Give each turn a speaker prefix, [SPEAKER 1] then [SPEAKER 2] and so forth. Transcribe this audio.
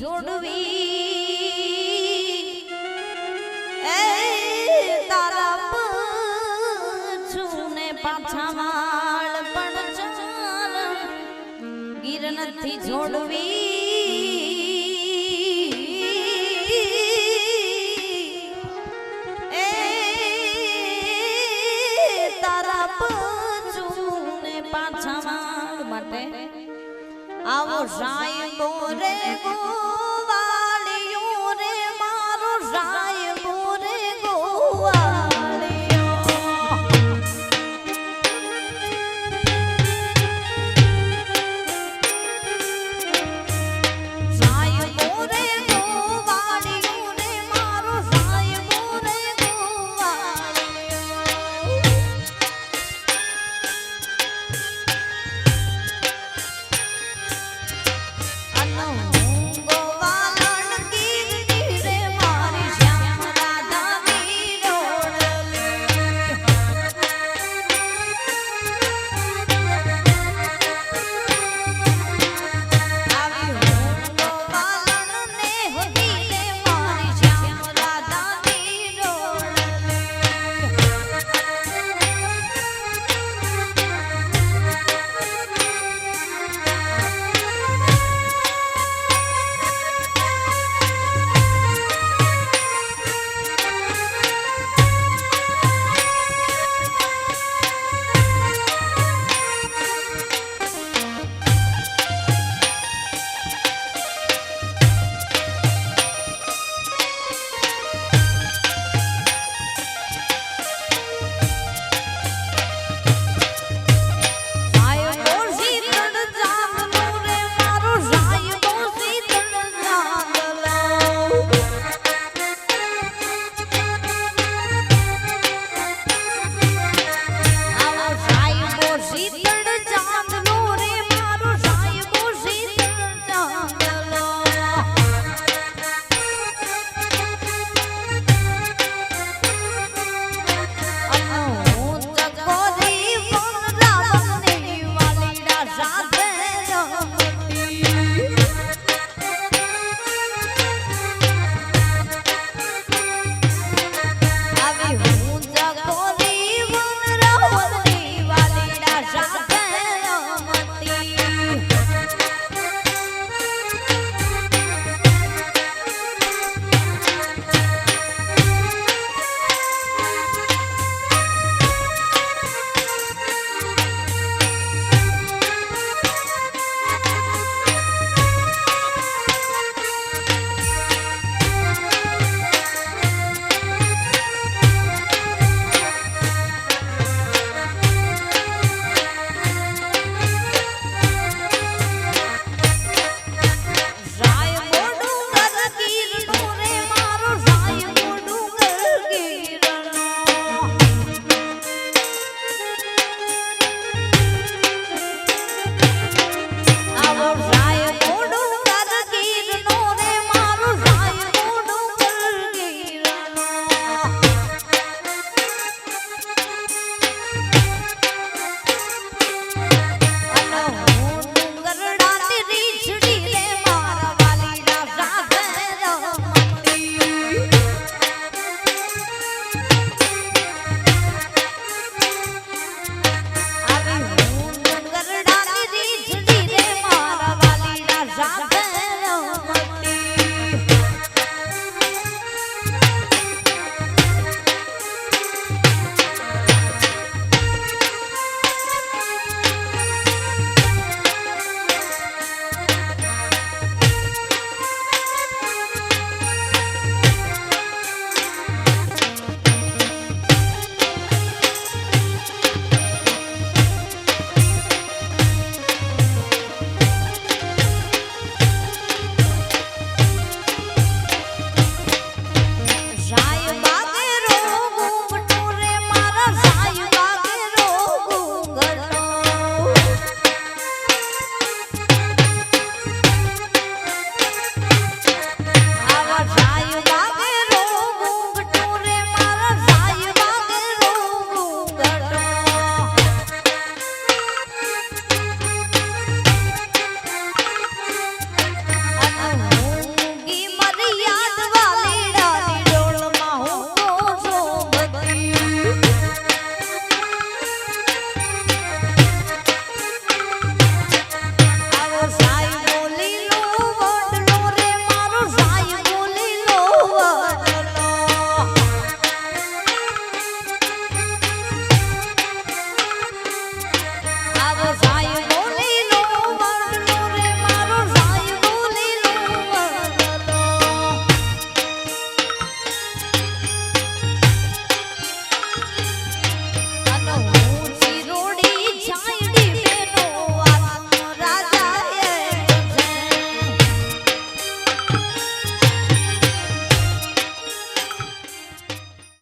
[SPEAKER 1] જોડવી. એ તારા પછુને પાછા વાળ પણ ચાલ. ગીર નથી જોડવી. આવો સાંઈ બોરે ગો